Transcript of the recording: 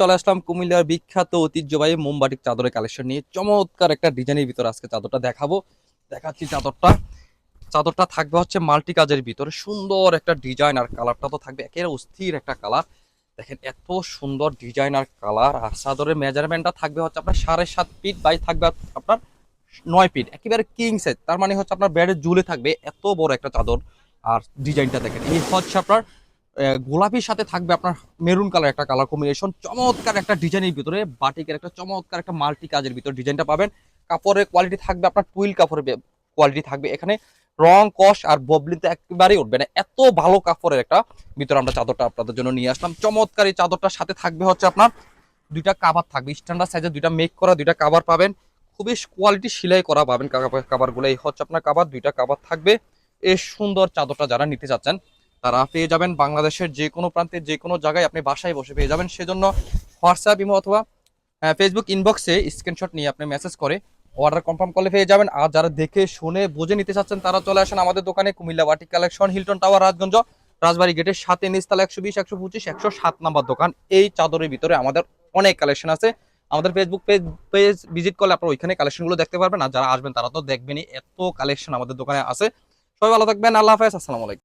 চলে আসলাম কুমিল্লার বিখ্যাত ঐতিহ্যবাহী মোমবাটিক চাদরের কালেকশন নিয়ে। চমৎকার একটা ডিজাইনের ভিতরে আজকে চাদরটা দেখাবো। দেখাচ্ছি চাদরটা। চাদরটা থাকবে হচ্ছে মাল্টি কাজের ভিতরে। সুন্দর একটা ডিজাইন আর কালারটা তো থাকবে একেবারে অস্থির একটা কালার দেখেন, এত সুন্দর ডিজাইন আর কালার আর চাদরের মেজারমেন্টটা থাকবে হচ্ছে আপনার সাড়ে সাত ফিট বাই থাকবে আপনার নয় ফিট একেবারে কিং সাইজ তার মানে হচ্ছে আপনার বেডের ঝুলে থাকবে। এত বড় একটা চাদর। আর ডিজাইনটা দেখেন, এই হচ্ছে আপনার গোলাপির সাথে থাকবে আপনার মেরুন কালার একটা কালার কম্বিনেশন চমৎকার একটা ডিজাইনের ভিতরে, বাটিকের একটা চমৎকার একটা মাল্টি কাজের ভিতরে ডিজাইনটা পাবেন। কাপড়ের কোয়ালিটি থাকবে আপনার টুইল কাপড়ের কোয়ালিটি থাকবে। এখানে রং, কষ আর ববলিতে একেবারেই উঠবে না। এত ভালো কাপড়ের একটা ভিতরে আমরা চাদরটা আপনাদের জন্য নিয়ে আসলাম। চমৎকার এই চাদরটার সাথে থাকবে হচ্ছে আপনার দুইটা কাভার থাকবে। স্ট্যান্ডার্ড সাইজের দুইটা মেক করা, দুইটা কাভার পাবেন। খুবই কোয়ালিটি সেলাই করা পাবেন কাভারগুলো এই হচ্ছে আপনার কাভার দুইটা কাভার থাকবে। এই সুন্দর চাদরটা যারা নিতে চাচ্ছেন তারা পেয়ে যাবেন বাংলাদেশের যে কোনো প্রান্তে যে কোনো জায়গায় আপনি বাসায় বসে পেয়ে যাবেন। সেজন্য হোয়াটসঅ্যাপ, ইমো অথবা ফেসবুক ইনবক্সে স্ক্রিনশট নিয়ে আপনি মেসেজ করে অর্ডার কনফার্ম করলে পেয়ে যাবেন। আর যারা দেখে, শুনে, বুঝে নিতে চাচ্ছেন, তারা চলে আসেন আমাদের দোকানে Comilla batik collection Hilton tower Rajganj Rajbari গেটের সাথে নিচতলা একশো বিশ, একশো পঁচিশ, একশো সাত নাম্বার দোকান। এই চাদরের ভিতরে আমাদের অনেক কালেকশন আছে। আমাদের ফেসবুক পেজ পেজ ভিজিট করলে আপনারা ওইখানে কালেকশনগুলো দেখতে পারবেন। আর যারা আসবেন, তারা তো দেখবেনই এত কালেকশন আমাদের দোকানে আছে। সবাই ভালো থাকবেন। আল্লাহ হাফেজ। আসসালামু আলাইকুম।